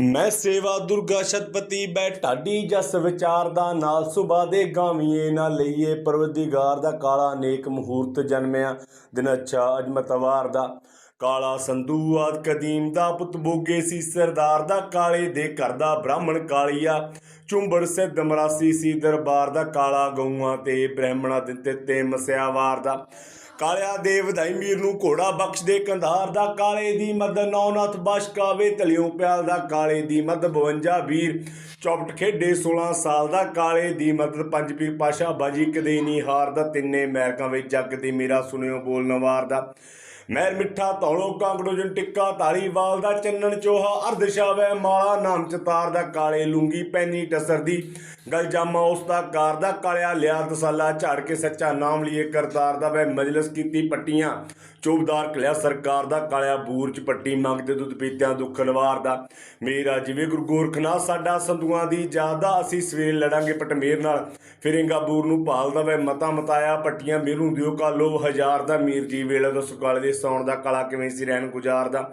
ਮੈਂ ਸੇਵਾ ਦੁਰਗਾ ਸ਼ਤਪਤੀ ਬੈ ਢਾਡੀ ਜਸ ਵਿਚਾਰ ਦਾ ਨਾਲ ਸੁਬਾ ਦੇ ਗਾਵੀਏ, ਨਾ ਲਈਏ ਪਰਵਦੀਗਾਰ ਦਾ ਕਾਲਾ ਨੇਕ ਮਹੂਰਤ ਜਨਮਿਆ। ਦਿਨ ਅੱਛਾ ਅਜਮਤਵਾਰ ਦਾ। ਕਾਲਾ ਸੰਧੂ ਆਦ ਕਦੀਮ ਦਾ ਪੁੱਤ ਬੋਗੇ ਸੀ, ਸਰਦਾਰ ਦਾ ਕਾਲੇ ਦੇ ਘਰ ਦਾ ਬ੍ਰਾਹਮਣ ਕਾਲੀਆ। ਚੁੰਬੜ ਸਿੱਧ ਮਰਾਸੀ ਸੀ ਦਰਬਾਰ ਦਾ ਕਾਲਾ ਗਊਆਂ ਤੇ ਬ੍ਰਾਹਮਣਾ ਦਿੱਤੇ ਤੇ ਮਸਿਆਵਾਰ ਦਾ। ਕਾਲਿਆ ਦੇ ਵਧਾਈ ਮੀਰ ਨੂੰ ਘੋੜਾ ਬਖਸ਼ ਦੇ ਕੰਧਾਰ ਦਾ ਕਾਲੇ ਦੀ ਮਦ ਨੌਨਾਥ ਬਸ਼ਕਾਵੇ ਤਲਿਓ ਪਿਆਲ ਦਾ ਕਾਲੇ ਦੀ ਮਦ 52 ਵੀਰ। ਚੌਪਟ ਖੇਡੇ 16 ਸਾਲ ਦਾ ਕਾਲੇ ਦੀ ਮਦਦ ਪੰਜ ਪੀਰ ਪਾਸ਼ਾ ਬਾਜੀ ਕਦੇ ਨਹੀਂ ਹਾਰਦਾ, ਤਿੰਨੇ ਮੈਰਕਾਂ ਵਿੱਚ ਜੱਗ ਦੀ ਮੇਰਾ ਸੁਣਿਓ ਬੋਲ ਨਵਾਰ ਦਾ ਮਹਿਰ ਮਿੱਠਾ, ਧੌਲੋ ਕਾਂਗੜੋ ਟਿੱਕਾ ਧਾਰੀਵਾਲ ਦਾ ਚੰਨਣ, ਚੋਹਾ, ਅਰਧ ਸ਼ਾਵੇ ਮਾਲਾ, ਨਾਮ ਚਤਾਰ ਦਾ ਕਾਲੇ ਲੂੰਗੀ ਪੈਨੀ ਟਸਰ ਦੀ। ਗਲ ਜਾਮਾ, ਉਸ ਦਾ ਕਾਰ ਦਾ ਕਾਲਿਆ, ਲਿਆ ਤਸਾਲਾ, ਝਾੜ ਕੇ ਸੱਚਾ ਨਾਮ ਲਈਏ ਕਰਤਾਰ ਦਾ ਵੈ ਮਜਲਿਸ ਕੀਤੀ ਪੱਟੀਆਂ। ਚੋਬਦਾਰ ਕਲਿਆ ਸਰਕਾਰ ਦਾ, ਕਾਲਿਆ ਬੂਰ ਚ ਪੱਟੀ ਮੰਗਦੇ ਦੁੱਧ ਪੀਤਿਆਂ ਦੁੱਖ ਲਵਾਰ ਦਾ। ਮੇਰਾ ਜਿਵੇਂ ਗੁਰੂ ਗੋਰਖਨਾਥ ਸਾਡਾ ਸੰਧੂਆਂ ਦੀ ਜਾਦਾ ਅਸੀਂ ਸਵੇਰੇ ਲੜਾਂਗੇ ਪਟਮੇਰ ਨਾਲ। ਫਿਰੇਂਗਾ ਬੂਰ ਨੂੰ ਭਾਲਦਾ ਵੈ ਮਤਾ ਮਤਾਇਆ, ਪੱਟੀਆਂ ਮੇਰੂ ਦਿਓ ਕਾਲੋ, ਹਜ਼ਾਰ ਦਾ ਮੀਰ ਜੀ ਵੇਲੇ ਦਾ ਸੁਕਾਲੇ ਦੇ ਸੌਣ ਦਾ ਕਲਾ ਕਿਵੇਂ ਸੀ ਰਹਿਣ ਗੁਜ਼ਾਰਦਾ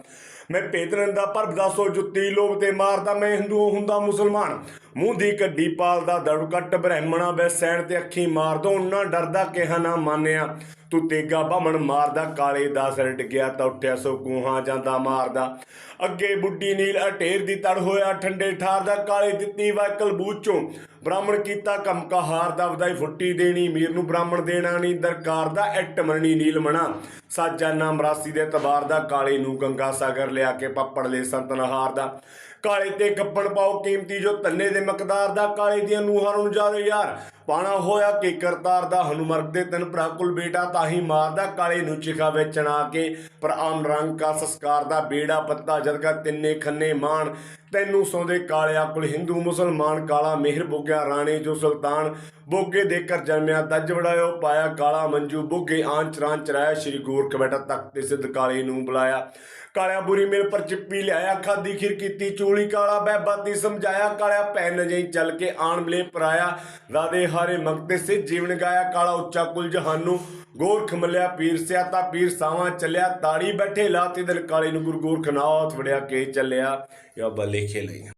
ਮੈਂ ਪੇਤਰਨ ਦਾ ਪਰਬ ਦਾ ਸੋ ਜੁੱਤੀ ਲੋਭ ਤੇ ਮਾਰਦਾ, ਮੈਂ ਹਿੰਦੂ ਹੁੰਦਾ ਮੁਸਲਮਾਨ। ਮੂੰਹ ਦੀ ਕੱਡੀ ਪਾਲਦਾ, ਦੜੂ ਕੱਟ ਬ੍ਰਾਹਮਣਾ, ਬੈ ਸੈਣ ਤੇ ਅੱਖੀ ਮਾਰ ਦੋ ਡਰਦਾ ਕਿਹਾ ਨਾ ਮੰਨਿਆ। ਤੂੰ ਤੇਗਾ ਬਾਹਮਣ ਮਾਰਦਾ, ਕਾਲੇ ਦਾ ਸਿਰ ਡਿੱਗਿਆ ਤਾਂ ਉੱਠਿਆ ਸੋ ਗੂਹਾਂ ਜਾਂਦਾ ਮਾਰਦਾ। ਅੱਗੇ ਬੁੱਢੀ ਨੀਲ ਅਟੇਰ ਦੀ ਤੜ ਹੋਇਆ, ਠੰਡੇ ਠਾਰ ਦਾ ਕਾਲੇ ਦਿੱਤੀ ਵਾ ਕਲਬੂਚੋਂ ਬ੍ਰਾਹਮਣ ਕੀਤਾ ਕੰਮ ਕਾ ਹਾਰ ਦਾ, ਵਧਾਈ ਫੁੱਟੀ ਦੇਣੀ, ਮੀਰ ਨੂੰ ਬ੍ਰਾਹਮਣ ਦੇਣਾ ਨਹੀਂ ਦਰਕਾਰ ਦਾ ਐਟ ਮਰਣੀ ਨੀਲ ਮਣਾ। ਸਾਜਾ ਨਾਮ ਰਾਸੀ ਦੇ ਤਬਾਰ ਦਾ, ਕਾਲੇ ਨੂੰ ਗੰਗਾ ਸਾਗਰ ਲਿਆ ਕੇ ਪੱਪੜ ਲੈ ਸੰਤਨਹਾਰ ਦਾ। ਕਾਲੇ ਤੇ ਗੱਪਣ ਪਾਓ ਕੀਮਤੀ ਜੋ ਤੰਨੇ ਦੇ ਮਕਦਾਰ ਦਾ, ਕਾਲੇ ਦੀਆਂ ਨੂਹਾਂ ਨੂੰ ਜਾਦੇ ਯਾਰ। ਪਾਣਾ ਹੋਇਆ ਕਿ ਕਰਤਾਰ ਦਾ ਹਨੂਮਰਗ ਦੇ ਤਨ ਭਰਾ, ਕੁਲ ਬੇਟਾ ਤਾਹੀ ਮਾਰਦਾ, ਕਾਲੇ ਨੂੰ ਚਿਖਾ ਵੇਚਣਾ ਕੇ। ਪਰ ਆਮ ਰੰਗ ਕਾ ਸੰਸਕਾਰ ਦਾ ਬੇੜਾ ਪੱਤਾ, ਜਦ ਤਿੰਨੇ ਖੰਨੇ ਮਾਣ। ਤੈਨੂੰ ਸੌਂਦੇ ਕਾਲਿਆ ਕੁਲ ਹਿੰਦੂ, ਮੁਸਲਮਾਨ, ਕਾਲਾ ਮਿਹਰ ਬੁੱਗਿਆ ਰਾਣੇ ਜੋ ਸੁਲਤਾਨ। ਬੋਗੇ ਦੇ ਕਰ ਜਨਮਿਆ, ਦੱਜ ਵੜਾਇਓ, ਪਾਇਆ ਕਾਲਾ ਮੰਜੂ। ਬੁੱਗੇ ਆਂਚ ਚਰਾਇਆ, ਸ਼੍ਰੀ ਗੋਰਖ ਬੈਠਾ ਤਖਤ ਤੇ ਸਿੱਧ ਕਾਲੇ ਨੂੰ ਬੁਲਾਇਆ। ਕਾਲਿਆ ਬੁਰੀ ਮੇਲ ਪਰ ਚਿੱਪੀ ਲਿਆਇਆ, ਖਾਦੀ ਖਿਰ ਕੀਤੀ ਚੂਲੀ। ਕਾਲਾ ਬਹਿਬਾਤੀ ਸਮਝਾਇਆ, ਕਾਲਿਆ ਪੈਨ ਜਈ ਚੱਲ ਕੇ ਆਣ ਮਿਲੇ ਪਰਾਇਆ। ਰਾਦੇ ਹਾਰੇ ਮੰਗਤੇ ਸੇ, ਜੀਵਨ ਗਾਇਆ ਕਾਲਾ ਉੱਚਾ ਕੁਲ ਜਹਾਨੂ। ਗੋਰਖ ਮਲਿਆ ਪੀਰ ਸਿਆ ਤਾਂ ਪੀਰ ਸਾਵਾਂ ਚੱਲਿਆ। ਤਾੜੀ ਬੈਠੇ ਲਾਤੀ ਦਿਲ ਕਾਲੇ ਨੂੰ ਗੁਰੂ ਗੋਰਖਨਾਥ ਵੜਿਆ ਕੇ ਚੱਲਿਆ। ਯਾ ਬੱਲੇ ਖੇਲੀਆਂ